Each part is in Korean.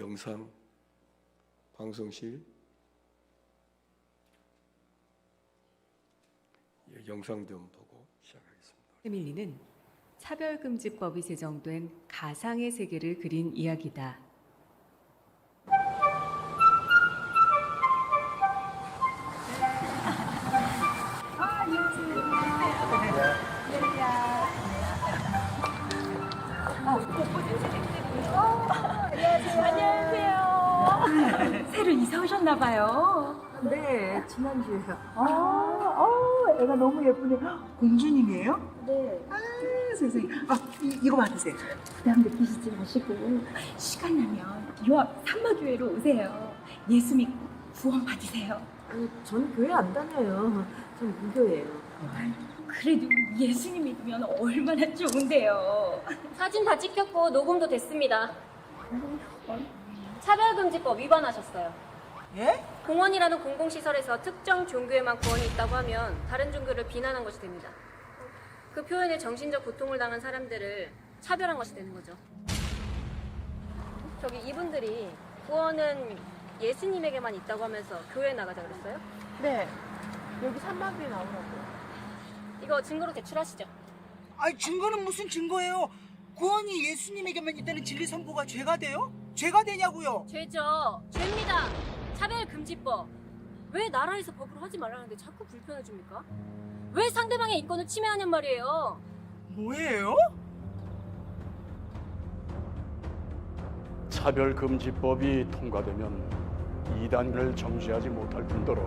영상 방송실 예, 영상 좀 보고 시작하겠습니다. 패밀리는 차별금지법이 제정된 가상의 세계를 그린 이야기다. 봐요. 네, 지난주에요. 아, 어, 애가 너무 예쁘네. 공주님이에요? 네. 아, 세상에. 아, 이, 이거 받으세요. 부담 느끼시지 마시고. 시간 나면 유압 산마교회로 오세요. 예수 믿고 구원 받으세요. 아니, 전 교회 안 다녀요. 전 무교예요. 그래도 예수님 믿으면 얼마나 좋은데요. 사진 다 찍혔고 녹음도 됐습니다. 차별금지법 위반하셨어요. 예? 공원이라는 공공시설에서 특정 종교에만 구원이 있다고 하면 다른 종교를 비난한 것이 됩니다. 그 표현에 정신적 고통을 당한 사람들을 차별한 것이 되는 거죠. 저기 이분들이 구원은 예수님에게만 있다고 하면서 교회 나가자 그랬어요? 네. 여기 산마교에 나오라고요. 이거 증거로 제출하시죠. 아니 증거는 무슨 증거예요? 구원이 예수님에게만 있다는 진리 선포가 죄가 돼요? 죄가 되냐고요? 죄죠. 죄입니다. 차별 금지법. 왜 나라에서 법으로 하지 말라는데 자꾸 불편을 줍니까? 왜 상대방의 인권을 침해하냔 말이에요. 뭐예요? 차별금지법이 통과되면 이단을 정죄하지 못할 뿐더러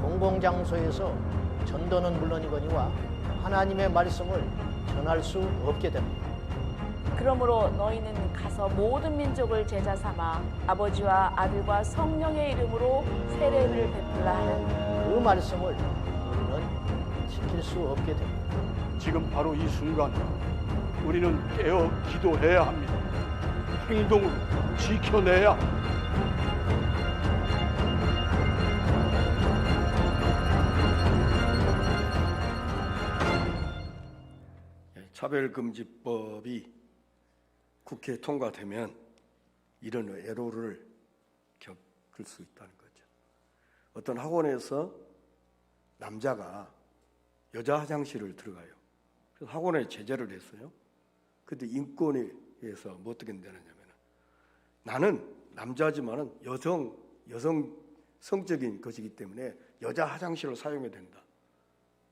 공공장소에서 전도는 물론이거니와 하나님의 말씀을 전할 수 없게 됩니다. 그러므로 너희는 가서 모든 민족을 제자 삼아 아버지와 아들과 성령의 이름으로 세례를 베풀라 하는 그 말씀을 우리는 지킬 수 없게 됩니다. 지금 바로 이 순간 우리는 깨어 기도해야 합니다. 행동으로 지켜내야 합니다. 예, 차별금지법이 국회에 통과되면 이런 애로를 겪을 수 있다는 거죠. 어떤 학원에서 남자가 여자 화장실을 들어가요. 그래서 학원에 제재를 했어요. 근데 인권에 의해서 뭐 어떻게 되느냐면 나는 남자지만은 여성 여성 성적인 것이기 때문에 여자 화장실을 사용해야 된다.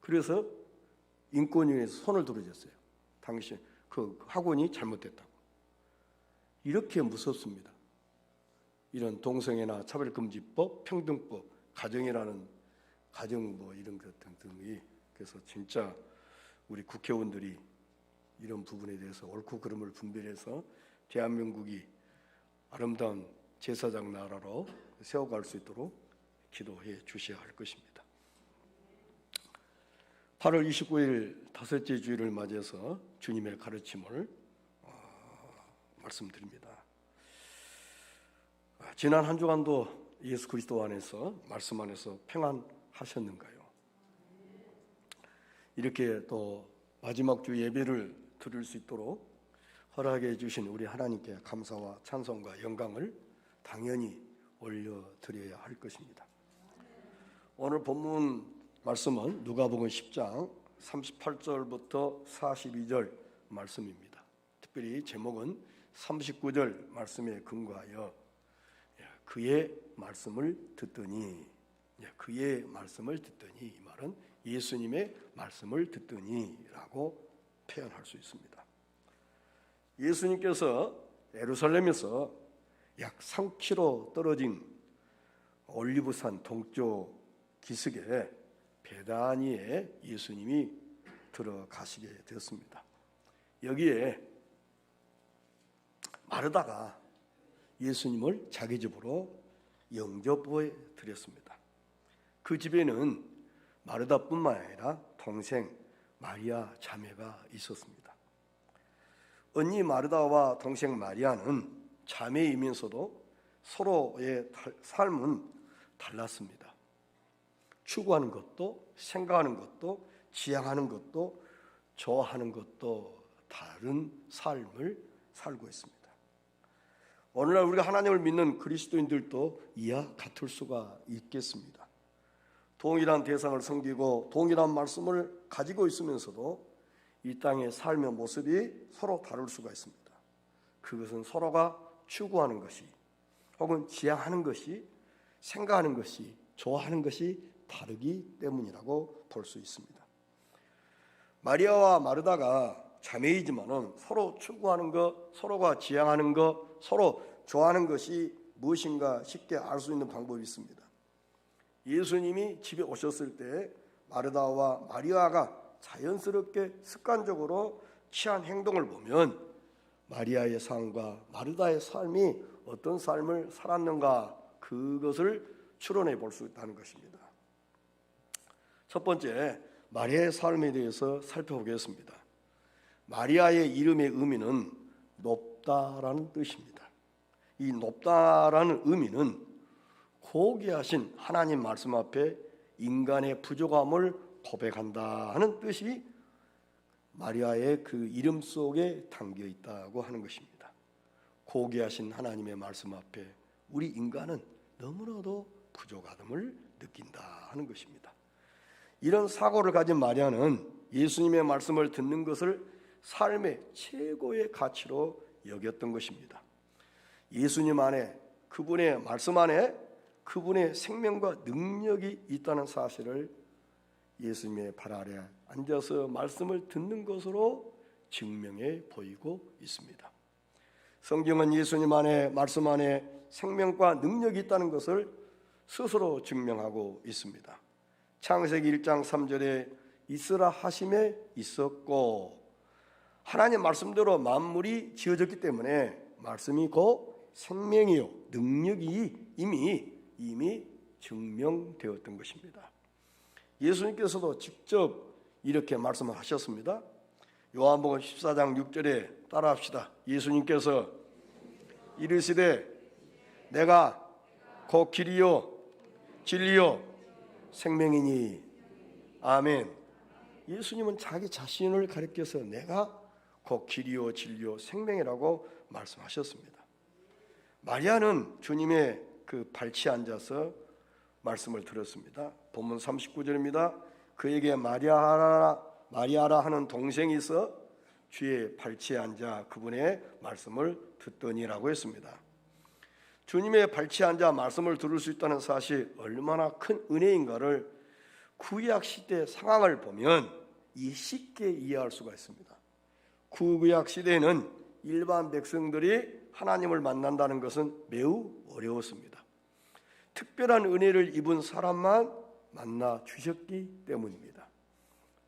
그래서 인권위에서 손을 들어줬어요. 당신 그 학원이 잘못됐다고. 이렇게 무섭습니다. 이런 동성애나 차별금지법, 평등법, 가정이라는 가정 뭐 이런 것 등등이 그래서 진짜 우리 국회의원들이 이런 부분에 대해서 옳고 그름을 분별해서 대한민국이 아름다운 제사장 나라로 세워갈 수 있도록 기도해 주셔야 할 것입니다. 8월 29일 다섯째 주일을 맞이해서 주님의 가르침을 어, 말씀드립니다. 아, 지난 한 주간도 예수 그리스도 안에서 말씀 안에서 평안하셨는가요? 이렇게 또 마지막 주 예배를 드릴 수 있도록 허락해 주신 우리 하나님께 감사와 찬송과 영광을 당연히 올려 드려야 할 것입니다. 오늘 본문 말씀은 누가복음 10장 38절부터 42절 말씀입니다. 특별히 제목은 39절 말씀에 근거하여 예, 그의 말씀을 듣더니 예, 그의 말씀을 듣더니 이 말은 예수님의 말씀을 듣더니라고 표현할 수 있습니다. 예수님께서 예루살렘에서 약 3km 떨어진 올리브산 동쪽 기슭에 베다니에 예수님이 들어가시게 되었습니다. 여기에 마르다가 예수님을 자기 집으로 영접해 드렸습니다. 그 집에는 마르다뿐만 아니라 동생 마리아 자매가 있었습니다. 언니 마르다와 동생 마리아는 자매이면서도 서로의 삶은 달랐습니다. 추구하는 것도 생각하는 것도 지향하는 것도 좋아하는 것도 다른 삶을 살고 있습니다. 오늘날 우리가 하나님을 믿는 그리스도인들도 이와 같을 수가 있겠습니다. 동일한 대상을 섬기고 동일한 말씀을 가지고 있으면서도 이 땅의 삶의 모습이 서로 다를 수가 있습니다. 그것은 서로가 추구하는 것이 혹은 지향하는 것이 생각하는 것이 좋아하는 것이 다르기 때문이라고 볼 수 있습니다. 마리아와 마르다가 자매이지만은 서로 추구하는 것, 서로가 지향하는 것, 서로 좋아하는 것이 무엇인가 쉽게 알 수 있는 방법이 있습니다. 예수님이 집에 오셨을 때 마르다와 마리아가 자연스럽게 습관적으로 취한 행동을 보면 마리아의 삶과 마르다의 삶이 어떤 삶을 살았는가 그것을 추론해 볼 수 있다는 것입니다. 첫 번째, 마리아의 삶에 대해서 살펴보겠습니다. 마리아의 이름의 의미는 높다라는 뜻입니다. 이 높다라는 의미는 고귀하신 하나님 말씀 앞에 인간의 부족함을 고백한다 하는 뜻이 마리아의 그 이름 속에 담겨 있다고 하는 것입니다. 고귀하신 하나님의 말씀 앞에 우리 인간은 너무나도 부족함을 느낀다 하는 것입니다. 이런 사고를 가진 마리아는 예수님의 말씀을 듣는 것을 삶의 최고의 가치로 여겼던 것입니다. 예수님 안에 그분의 말씀 안에 그분의 생명과 능력이 있다는 사실을 예수님의 발 아래 앉아서 말씀을 듣는 것으로 증명해 보이고 있습니다. 성경은 예수님 안에 말씀 안에 생명과 능력이 있다는 것을 스스로 증명하고 있습니다. 창세기 1장 3절에 있으라 하심에 있었고 하나님 말씀대로 만물이 지어졌기 때문에 말씀이 곧 생명이요 능력이 이미 이미 증명되었던 것입니다. 예수님께서도 직접 이렇게 말씀을 하셨습니다. 요한복음 14장 6절에 따라합시다. 예수님께서 이르시되 내가 곧 길이요 진리요 생명이니 아멘. 예수님은 자기 자신을 가리켜서 내가 곧 길이요 진리요 생명이라고 말씀하셨습니다. 마리아는 주님의 그 발치에 앉아서 말씀을 들었습니다. 본문 39절입니다. 그에게 마리아라 마리아라 하는 동생이 있어 주의 발치에 앉아 그분의 말씀을 듣더니라고 했습니다. 주님의 발치에 앉아 말씀을 들을 수 있다는 사실 얼마나 큰 은혜인가를 구약 시대 상황을 보면 이 쉽게 이해할 수가 있습니다. 구약 시대에는 일반 백성들이 하나님을 만난다는 것은 매우 어려웠습니다. 특별한 은혜를 입은 사람만 만나 주셨기 때문입니다.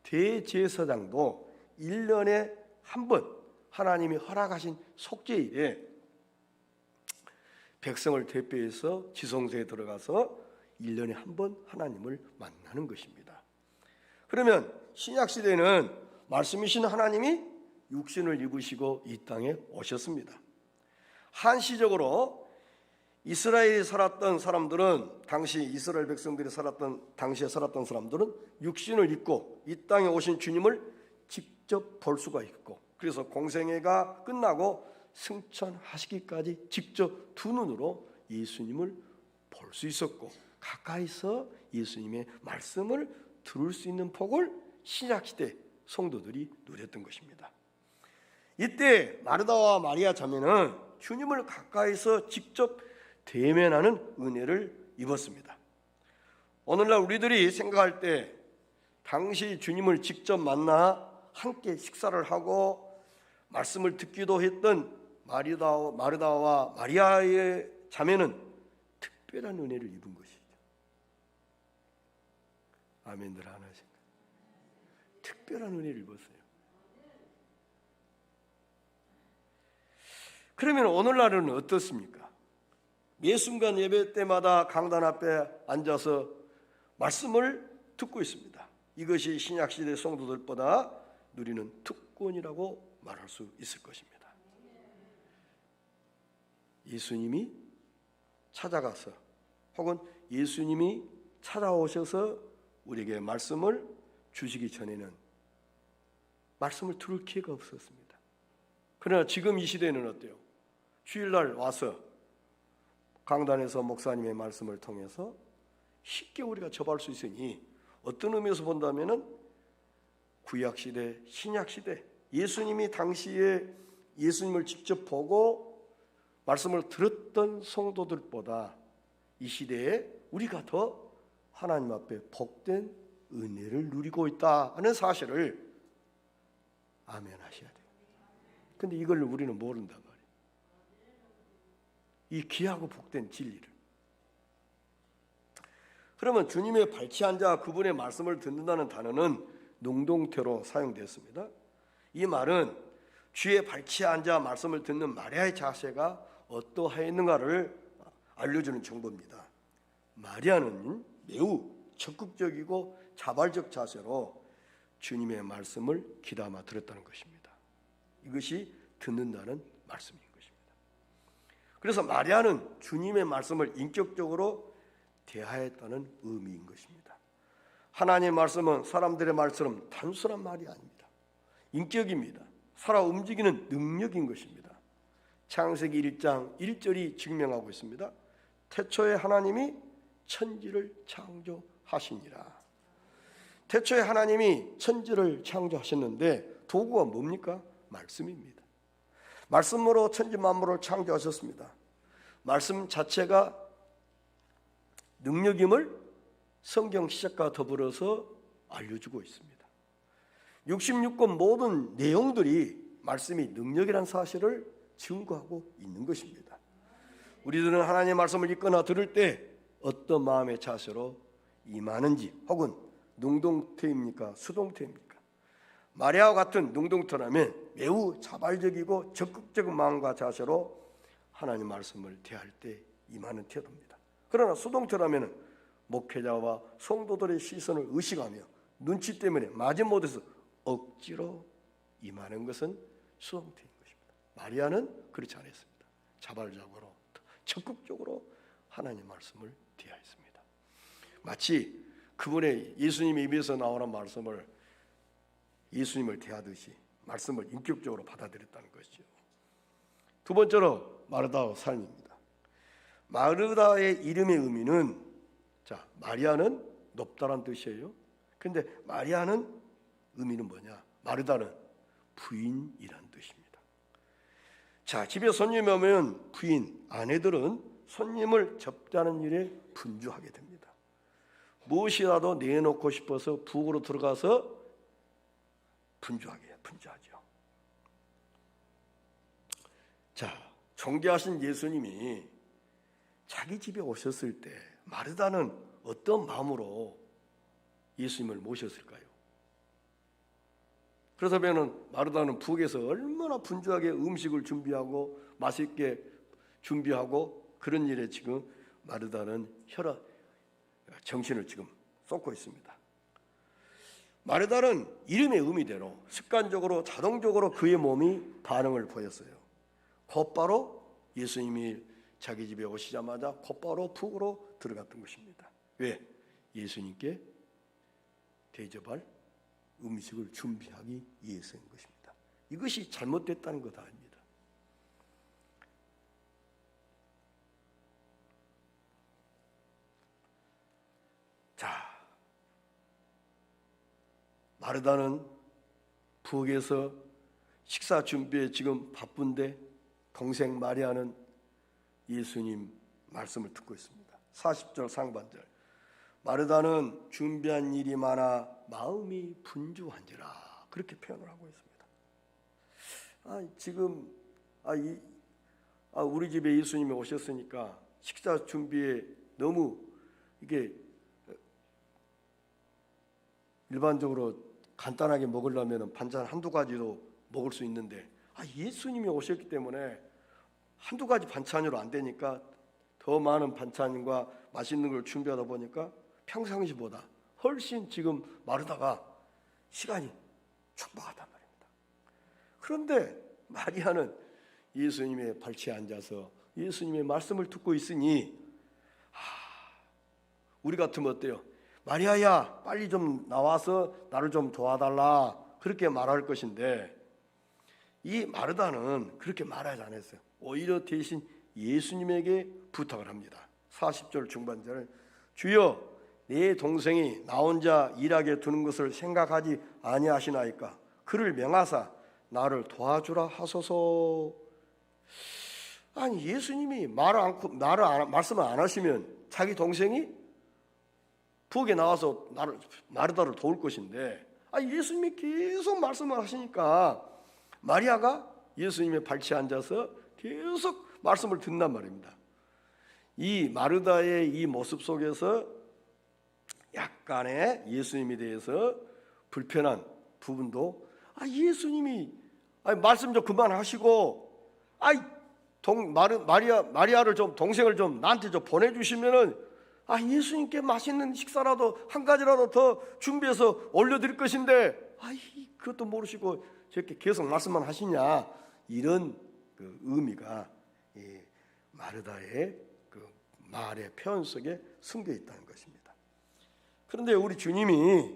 대제사장도 1년에 한 번 하나님이 허락하신 속죄일에 백성을 대표해서 지성소에 들어가서 1년에 한 번 하나님을 만나는 것입니다. 그러면 신약 시대는 말씀이신 하나님이 육신을 입으시고 이 땅에 오셨습니다. 한시적으로 이스라엘이 살았던 사람들은 당시 이스라엘 백성들이 살았던 당시에 살았던 사람들은 육신을 입고 이 땅에 오신 주님을 직접 볼 수가 있고 그래서 공생애가 끝나고 승천하시기까지 직접 두 눈으로 예수님을 볼 수 있었고 가까이서 예수님의 말씀을 들을 수 있는 복을 신약 시대 성도들이 누렸던 것입니다. 이때 마르다와 마리아 자매는 주님을 가까이서 직접 대면하는 은혜를 입었습니다. 오늘날 우리들이 생각할 때 당시 주님을 직접 만나 함께 식사를 하고 말씀을 듣기도 했던 마르다와 마리아의 자매는 특별한 은혜를 입은 것이죠. 아멘들 안 하신가? 특별한 은혜를 입었어요. 그러면 오늘날은 어떻습니까? 매 순간 예배 때마다 강단 앞에 앉아서 말씀을 듣고 있습니다. 이것이 신약 시대 성도들보다 누리는 특권이라고 말할 수 있을 것입니다. 예수님이 찾아가서 혹은 예수님이 찾아오셔서 우리에게 말씀을 주시기 전에는 말씀을 들을 기회가 없었습니다. 그러나 지금 이 시대는 어때요? 주일날 와서 강단에서 목사님의 말씀을 통해서 쉽게 우리가 접할 수 있으니 어떤 의미에서 본다면은 구약 시대, 신약 시대 예수님이 당시에 예수님을 직접 보고 말씀을 들었던 성도들보다 이 시대에 우리가 더 하나님 앞에 복된 은혜를 누리고 있다 하는 사실을 아멘하셔야 돼요. 근데 이걸 우리는 모른단 말 이 귀하고 복된 진리를. 그러면 주님의 발치한 자 그분의 말씀을 듣는다는 단어는 농동태로 사용됐습니다. 이 말은 주의 발치한 자 말씀을 듣는 마리아의 자세가 어떠하였는가를 알려주는 정보입니다. 마리아는 매우 적극적이고 자발적 자세로 주님의 말씀을 귀담아 들었다는 것입니다. 이것이 듣는다는 말씀인 것입니다. 그래서 마리아는 주님의 말씀을 인격적으로 대하였다는 의미인 것입니다. 하나님의 말씀은 사람들의 말처럼 단순한 말이 아닙니다. 인격입니다. 살아 움직이는 능력인 것입니다. 창세기 1장 1절이 증명하고 있습니다. 태초에 하나님이 천지를 창조하시니라. 태초에 하나님이 천지를 창조하셨는데 도구가 뭡니까? 말씀입니다. 말씀으로 천지 만물을 창조하셨습니다. 말씀 자체가 능력임을 성경 시작과 더불어서 알려주고 있습니다. 66권 모든 내용들이 말씀이 능력이란 사실을 증거하고 있는 것입니다. 우리들은 하나님의 말씀을 읽거나 들을 때 어떤 마음의 자세로 임하는지 혹은 능동태입니까? 수동태입니까? 마리아와 같은 능동태라면 매우 자발적이고 적극적인 마음과 자세로 하나님 말씀을 대할 때 임하는 태도입니다. 그러나 수동태라면 목회자와 성도들의 시선을 의식하며 눈치 때문에 마지못해서 억지로 임하는 것은 수동태인 것입니다. 마리아는 그렇지 않았습니다. 자발적으로 적극적으로 하나님 말씀을 대하였습니다. 마치 그분의 예수님의 입에서 나오는 말씀을 예수님을 대하듯이 말씀을 인격적으로 받아들였다는 것이죠. 두 번째로 마르다의 삶입니다. 마르다의 이름의 의미는 자 마리아는 높다란 뜻이에요. 근데 마리아는 의미는 뭐냐? 마르다는 부인이란 뜻입니다. 자 집에 손님이 오면 부인 아내들은 손님을 접대하는 일에 분주하게 됩니다. 무엇이라도 내놓고 싶어서 북으로 들어가서 분주하게 분주하죠. 자, 존귀하신 예수님이 자기 집에 오셨을 때 마르다는 어떤 마음으로 예수님을 모셨을까요? 그렇다면 마르다는 북에서 얼마나 분주하게 음식을 준비하고 맛있게 준비하고 그런 일에 지금 마르다는 혈압 정신을 지금 쏟고 있습니다. 마르다는 이름의 의미대로 습관적으로 자동적으로 그의 몸이 반응을 보였어요. 곧바로 예수님이 자기 집에 오시자마자 곧바로 북으로 들어갔던 것입니다. 왜? 예수님께 대접할 음식을 준비하기 위해서인 것입니다. 이것이 잘못됐다는 것 아닙니다. 자, 마르다는 부엌에서 식사 준비에 지금 바쁜데 동생 마리아는 예수님 말씀을 듣고 있습니다. 40절 상반절. 마르다는 준비한 일이 많아 마음이 분주한지라 그렇게 표현을 하고 있습니다. 아, 지금 아, 이, 아, 우리 집에 예수님이 오셨으니까 식사 준비에 너무 이게 일반적으로 간단하게 먹으려면 반찬 한두 가지도 먹을 수 있는데 아, 예수님이 오셨기 때문에 한두 가지 반찬으로 안 되니까 더 많은 반찬과 맛있는 걸 준비하다 보니까 평상시보다 훨씬 지금 마르다가 시간이 촉박하단 말입니다. 그런데 마리아는 예수님의 발치에 앉아서 예수님의 말씀을 듣고 있으니 아, 우리 같으면 어때요? 마리아야 빨리 좀 나와서 나를 좀 도와달라 그렇게 말할 것인데 이 마르다는 그렇게 말하지 않았어요. 오히려 대신 예수님에게 부탁을 합니다. 40절 중반절 주여 내 동생이 나 혼자 일하게 두는 것을 생각하지 아니하시나이까 그를 명하사 나를 도와주라 하소서 아니 예수님이 말을 않고 나를 안, 말씀을 안 하시면 자기 동생이 부엌에 나와서 나를 마르다를 도울 것인데 아 예수님이 계속 말씀을 하시니까 마리아가 예수님의 발치에 앉아서 계속 말씀을 듣는단 말입니다. 이 마르다의 이 모습 속에서 약간의 예수님에 대해서 불편한 부분도 아 예수님이 아 말씀 좀 그만하시고 아이 동 마르, 마리아 마리아를 좀 동생을 좀 나한테 좀 보내 주시면은 아 예수님께 맛있는 식사라도 한 가지라도 더 준비해서 올려드릴 것인데 아이 그것도 모르시고 저렇게 계속 말씀만 하시냐 이런 그 의미가 이 마르다의 그 말의 표현 속에 숨겨 있다는 것입니다. 그런데 우리 주님이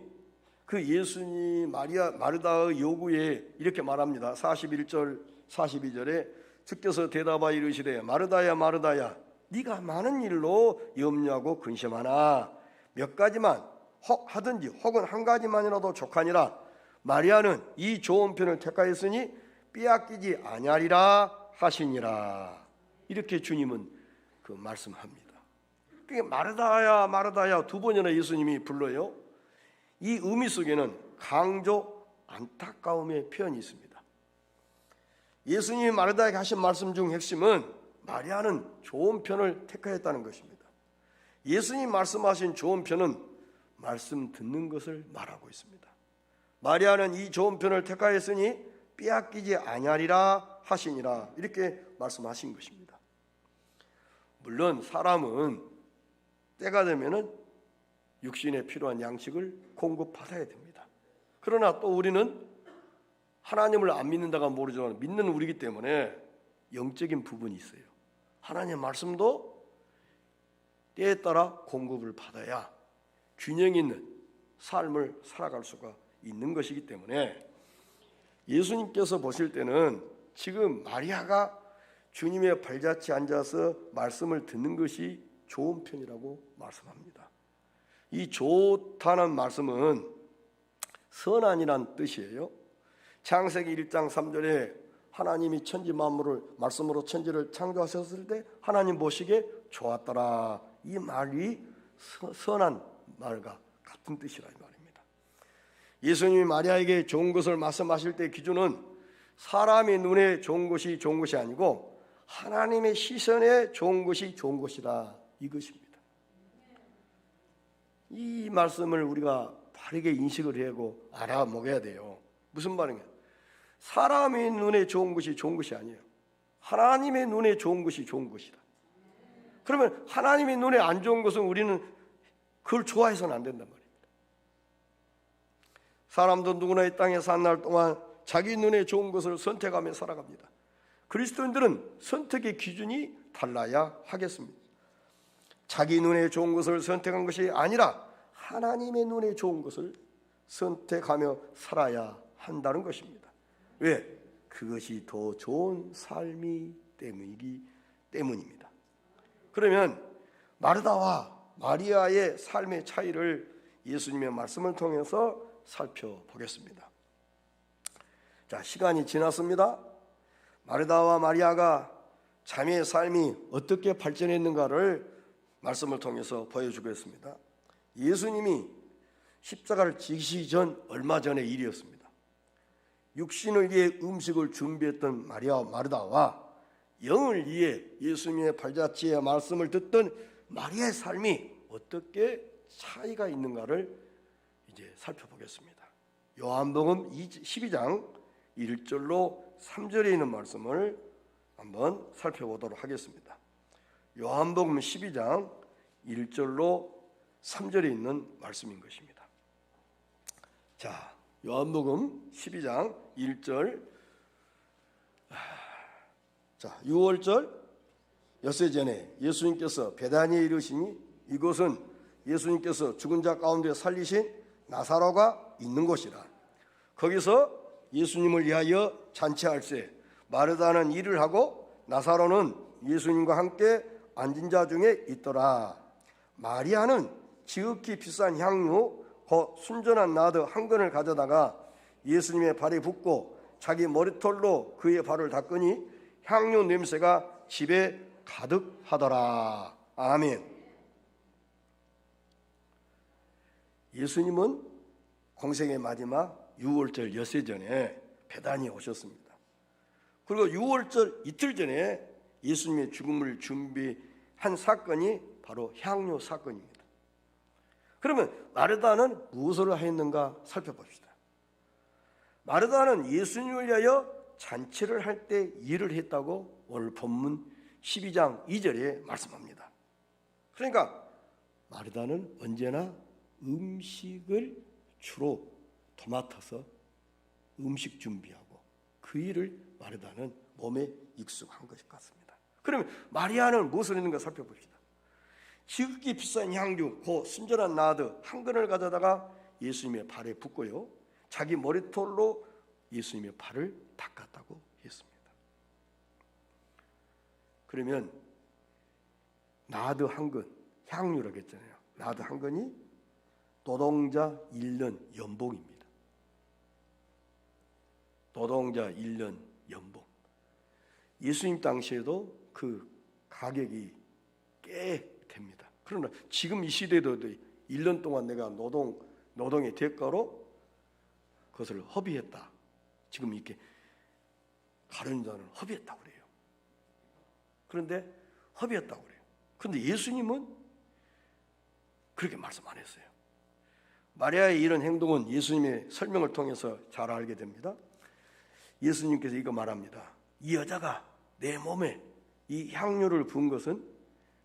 그 예수님 마리아 마르다의 요구에 이렇게 말합니다. 41절 42절에 주께서 대답하여 이르시되 마르다야 마르다야 네가 많은 일로 염려하고 근심하나 몇 가지만 혹 하든지 혹은 한 가지만이라도 족하니라 마리아는 이 좋은 편을 택하였으니 빼앗기지 아니하리라 하시니라 이렇게 주님은 그 말씀합니다. 그게 마르다야 마르다야 두 번이나 예수님이 불러요. 이 의미 속에는 강조 안타까움의 표현이 있습니다. 예수님이 마르다에게 하신 말씀 중 핵심은 마리아는 좋은 편을 택하였다는 것입니다. 예수님 말씀하신 좋은 편은 말씀 듣는 것을 말하고 있습니다. 마리아는 이 좋은 편을 택하였으니 빼앗기지 아니하리라 하시니라 이렇게 말씀하신 것입니다. 물론 사람은 때가 되면은 육신에 필요한 양식을 공급받아야 됩니다. 그러나 또 우리는 하나님을 안 믿는다가 모르지만 믿는 우리기 때문에 영적인 부분이 있어요. 하나님의 말씀도 때에 따라 공급을 받아야 균형 있는 삶을 살아갈 수가 있는 것이기 때문에 예수님께서 보실 때는 지금 마리아가 주님의 발자취 앉아서 말씀을 듣는 것이 좋은 편이라고 말씀합니다. 이 좋다는 말씀은 선한이란 뜻이에요. 창세기 1장 3절에 하나님이 천지 만물을 말씀으로 천지를 창조하셨을 때 하나님 보시기에 좋았더라. 이 말이 서- 선한 말과 같은 뜻이라 이 말입니다. 예수님이 마리아에게 좋은 것을 말씀하실 때 기준은 사람의 눈에 좋은 것이 좋은 것이 아니고 하나님의 시선에 좋은 것이 좋은 것이다 이것입니다. 이 말씀을 우리가 바르게 인식을 하고 알아먹어야 돼요. 무슨 말인가? 사람의 눈에 좋은 것이 좋은 것이 아니에요. 하나님의 눈에 좋은 것이 좋은 것이다. 그러면 하나님의 눈에 안 좋은 것은 우리는 그걸 좋아해서는 안 된단 말입니다. 사람도 누구나 이 땅에 산 날 동안 자기 눈에 좋은 것을 선택하며 살아갑니다. 그리스도인들은 선택의 기준이 달라야 하겠습니다. 자기 눈에 좋은 것을 선택한 것이 아니라 하나님의 눈에 좋은 것을 선택하며 살아야 한다는 것입니다. 왜? 그것이 더 좋은 삶이 때문이기 때문입니다. 그러면 마르다와 마리아의 삶의 차이를 예수님의 말씀을 통해서 살펴보겠습니다. 자, 시간이 지났습니다. 마르다와 마리아가 자매의 삶이 어떻게 발전했는가를 말씀을 통해서 보여주겠습니다. 예수님이 십자가를 지시기 전 얼마 전의 일이었습니다. 육신을 위해 음식을 준비했던 마리아 마르다와 영을 위해 예수님의 발자취의 말씀을 듣던 마리아의 삶이 어떻게 차이가 있는가를 이제 살펴보겠습니다. 요한복음 12장 1절로 3절에 있는 말씀을 한번 살펴보도록 하겠습니다. 요한복음 12장 1절로 3절에 있는 말씀인 것입니다. 자, 요한복음 12장 1절 자, 6월절 엿새 전에 예수님께서 베다니에 이르시니 이곳은 예수님께서 죽은 자 가운데 살리신 나사로가 있는 곳이라. 거기서 예수님을 위하여 잔치할세 마르다는 일을 하고 나사로는 예수님과 함께 앉은 자 중에 있더라. 마리아는 지극히 비싼 향유 곧 순전한 나드 한 근을 가져다가 예수님의 발에 붓고 자기 머리털로 그의 발을 닦으니 향유 냄새가 집에 가득하더라. 아멘. 예수님은 공생의 마지막 6월절 엿새 전에 배단이 오셨습니다. 그리고 6월절 이틀 전에 예수님의 죽음을 준비한 사건이 바로 향료 사건입니다. 그러면 마르다는 무엇을 하였는가 살펴봅시다. 마르다는 예수님을 위하여 잔치를 할 때 일을 했다고 오늘 본문 12장 2절에 말씀합니다. 그러니까 마르다는 언제나 음식을 주로 도맡아서 음식 준비하고 그 일을 마르다는 몸에 익숙한 것 같습니다. 그러면 마리아는 무엇을 했는가 살펴봅시다. 지극히 비싼 향유, 고 순전한 나드 한 근을 가져다가 예수님의 발에 붓고요. 자기 머리털로 예수님의 발을 닦았다고 했습니다. 그러면 나드 한 근, 향유라고 했잖아요. 나드 한 근이 노동자 1년 연봉입니다. 노동자 1년 연봉. 예수님 당시에도 그 가격이 꽤 됩니다. 그러나 지금 이 시대도 1년 동안 내가 노동 노동의 대가로 그것을 허비했다. 지금 이렇게 가르는 자는 허비했다고 그래요. 그런데 허비했다고 그래요. 그런데 예수님은 그렇게 말씀 안 했어요. 마리아의 이런 행동은 예수님의 설명을 통해서 잘 알게 됩니다. 예수님께서 이거 말합니다. 이 여자가 내 몸에 이 향료를 부은 것은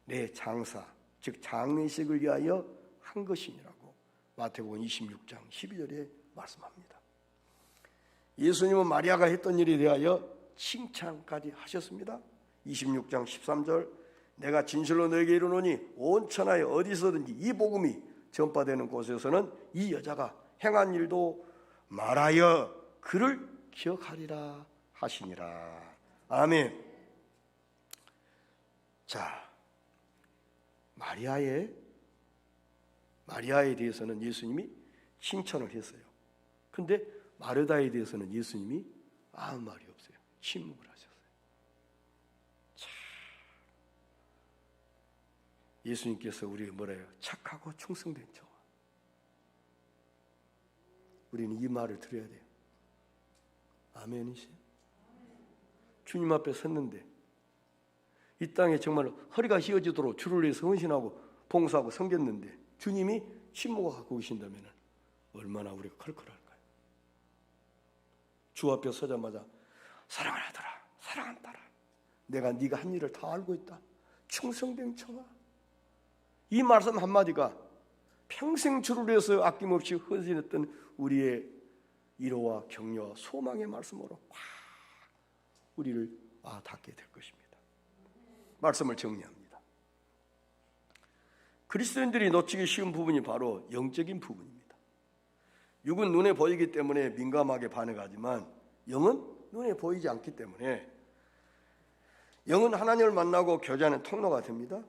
내 장사, 즉 장례식을 위하여 한 것이니라고 마태복음 26장 12절에 말씀합니다. 예수님은 마리아가 했던 일에 대하여 칭찬까지 하셨습니다. 26장 13절 내가 진실로 너에게 이르노니 온 천하에 어디서든지 이 복음이 전파되는 곳에서는 이 여자가 행한 일도 말하여 그를 기억하리라 하시니라. 아멘. 자, 마리아의 마리아에 대해서는 예수님이 칭찬을 했어요. 근데 마르다에 대해서는 예수님이 아무 말이 없어요. 침묵을 하셨어요. 참. 예수님께서 우리에게 뭐래요? 착하고 충성된 자. 우리는 이 말을 들어야 돼요. 아멘이세요? 주님 앞에 섰는데 이 땅에 정말 허리가 휘어지도록 주를 위해서 헌신하고 봉사하고 섬겼는데 주님이 침묵하고 계신다면 얼마나 우리가 컬컬할까요? 주 앞에 서자마자 사랑을 하더라 사랑한다라 내가 네가 한 일을 다 알고 있다 충성된 청아 이 말씀 한마디가 평생 주를 위해서 아낌없이 헌신했던 우리의 위로와 격려와 소망의 말씀으로 확 우리를 아 닿게 될 것입니다. 말씀을 정리합니다. 그리스도인들이 놓치기 쉬운 부분이 바로 영적인 부분입니다. 육은 눈에 보이기 때문에 민감하게 반응하지만 영은 눈에 보이지 않기 때문에 영은 하나님을 만나고 교제하는 통로가 됩니다.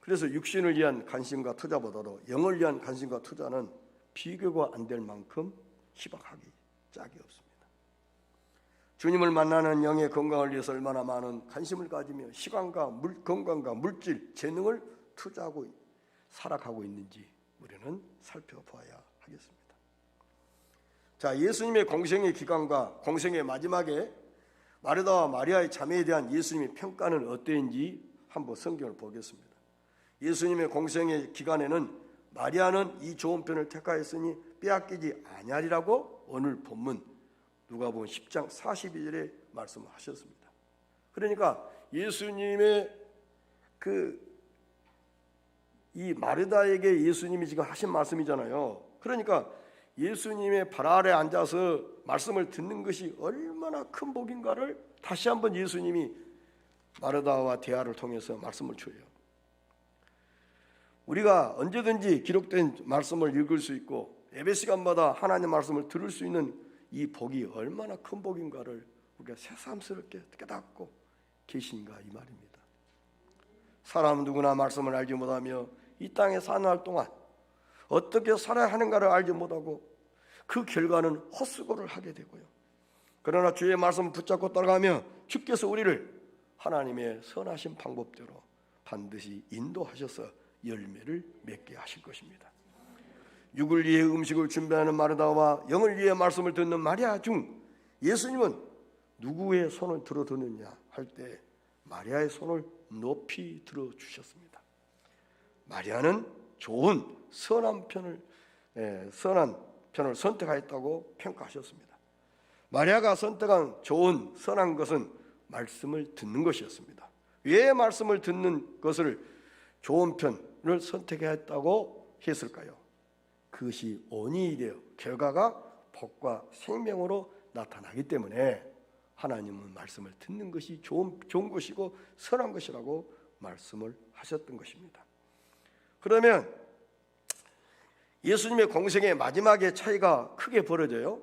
그래서 육신을 위한 관심과 투자보다도 영을 위한 관심과 투자는 비교가 안 될 만큼 희박하기 짝이 없습니다. 주님을 만나는 영의 건강을 위해서 얼마나 많은 관심을 가지며 시간과 물, 건강과 물질, 재능을 투자하고 살아가고 있는지 우리는 살펴봐야 하겠습니다. 자, 예수님의 공생의 기간과 공생의 마지막에 마르다와 마리아의 자매에 대한 예수님의 평가는 어땠는지 한번 성경을 보겠습니다. 예수님의 공생의 기간에는 마리아는 이 좋은 편을 택하였으니 빼앗기지 아니하리라고 오늘 본문 누가복음 10장 42절에 말씀하셨습니다. 그러니까 예수님의 그 이 마르다에게 예수님이 지금 하신 말씀이잖아요. 그러니까 예수님의 발 아래 앉아서 말씀을 듣는 것이 얼마나 큰 복인가를 다시 한번 예수님이 마르다와 대화를 통해서 말씀을 줘요. 우리가 언제든지 기록된 말씀을 읽을 수 있고 예배 시간마다 하나님 말씀을 들을 수 있는 이 복이 얼마나 큰 복인가를 우리가 새삼스럽게 깨닫고 계신가 이 말입니다. 사람 누구나 말씀을 알지 못하며 이 땅에 사는 날 동안 어떻게 살아야 하는가를 알지 못하고 그 결과는 헛수고를 하게 되고요. 그러나 주의 말씀을 붙잡고 따라가며 주께서 우리를 하나님의 선하신 방법대로 반드시 인도하셔서 열매를 맺게 하실 것입니다. 육을 위해 음식을 준비하는 마르다와 영을 위해 말씀을 듣는 마리아 중 예수님은 누구의 손을 들어 듣느냐 할 때 마리아의 손을 높이 들어 주셨습니다. 마리아는 좋은 선한 편을 예, 선한 편을 선택하였다고 평가하셨습니다. 마리아가 선택한 좋은 선한 것은 말씀을 듣는 것이었습니다. 왜 말씀을 듣는 것을 좋은 편을 선택했다고 했을까요? 그것이 원인이 되어 결과가 복과 생명으로 나타나기 때문에 하나님은 말씀을 듣는 것이 좋은, 좋은 것이고 선한 것이라고 말씀을 하셨던 것입니다. 그러면 예수님의 공생의 마지막에 차이가 크게 벌어져요.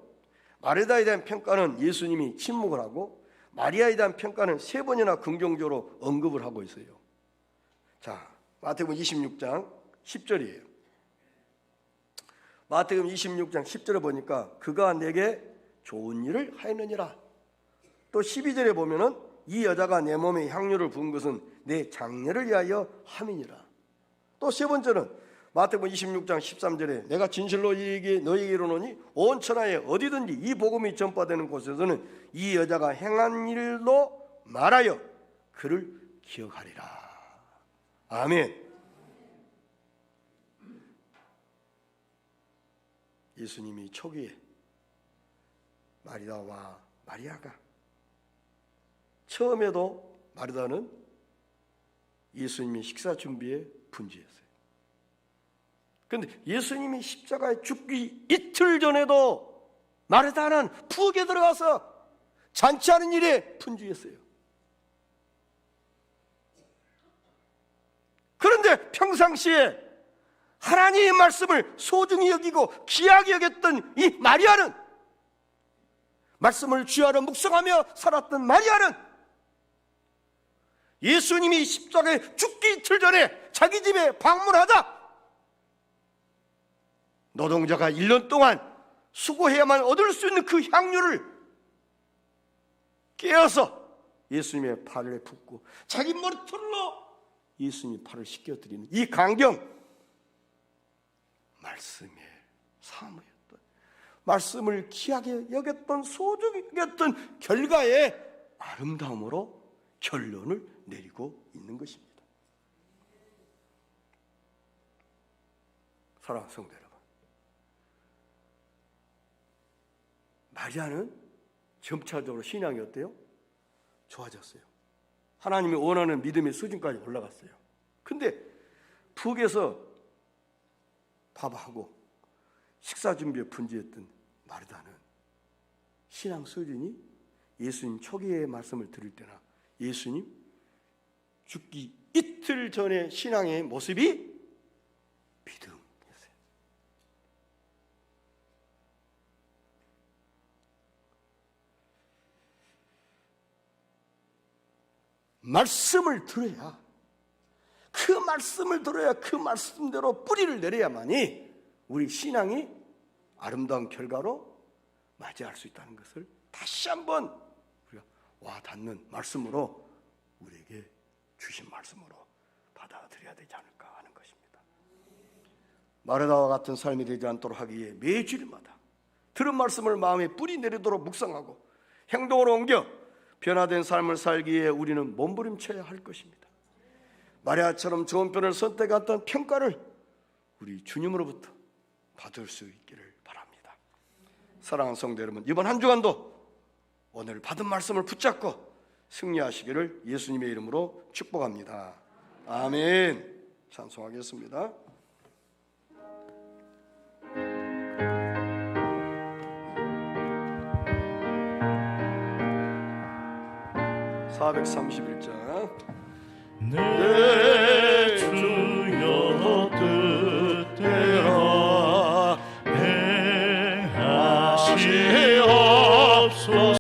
마르다에 대한 평가는 예수님이 침묵을 하고 마리아에 대한 평가는 세 번이나 긍정적으로 언급을 하고 있어요. 자, 마태복음 26장 10절이에요. 마태복음 26장 10절에 보니까 그가 내게 좋은 일을 하였느니라. 또 12절에 보면은 이 여자가 내 몸에 향유를 부은 것은 내 장례를 위하여 함이니라. 또 세 번째는 마태복음 26장 13절에 내가 진실로 너희에게 너희에게 이르노니 온 천하에 어디든지 이 복음이 전파되는 곳에서는 이 여자가 행한 일로 말하여 그를 기억하리라. 아멘. 예수님이 초기에 마리다와 마리아가 처음에도 마리다는 예수님의 식사 준비에 분주했어요. 그런데 예수님이 십자가에 죽기 이틀 전에도 마르다는 푹에 들어가서 잔치하는 일에 분주했어요. 그런데 평상시에 하나님의 말씀을 소중히 여기고 귀하게 여겼던 이 마리아는 말씀을 주하러 묵상하며 살았던 마리아는 예수님이 십자가에 죽기 이틀 전에 자기 집에 방문하다 노동자가 1년 동안 수고해야만 얻을 수 있는 그 향유를 깨어서 예수님의 팔에 붓고 자기 머리털로 예수님의 팔을 씻겨드리는 이 강경 말씀의 사무였던 말씀을 귀하게 여겼던 소중히 여겼던 결과의 아름다움으로 결론을 내리고 있는 것입니다. 사랑하는 성도 여러분 마리아는 점차적으로 신앙이 어때요? 좋아졌어요. 하나님이 원하는 믿음의 수준까지 올라갔어요. 근데 북에서 밥하고 식사 준비에 분주했던 마르다는 신앙 수준이 예수님 초기의 말씀을 들을 때나 예수님 죽기 이틀 전의 신앙의 모습이 비등했어요. 말씀을 들어야 그 말씀을 들어야 그 말씀대로 뿌리를 내려야만이 우리 신앙이 아름다운 결과로 맞이할 수 있다는 것을 다시 한번 우리가 와 닿는 말씀으로 우리에게 주신 말씀으로 받아들여야 되지 않을까 하는 것입니다. 마르다와 같은 삶이 되지 않도록 하기 위해 매주일마다 들은 말씀을 마음에 뿌리 내리도록 묵상하고 행동으로 옮겨 변화된 삶을 살기 위해 우리는 몸부림쳐야 할 것입니다. 마리아처럼 좋은 편을 선택했던 평가를 우리 주님으로부터 받을 수 있기를 바랍니다. 사랑하는 성도 여러분, 이번 한 주간도 오늘 받은 말씀을 붙잡고 승리하시기를 예수님의 이름으로 축복합니다. 아멘. 찬송하겠습니다. 사백삼십일장 내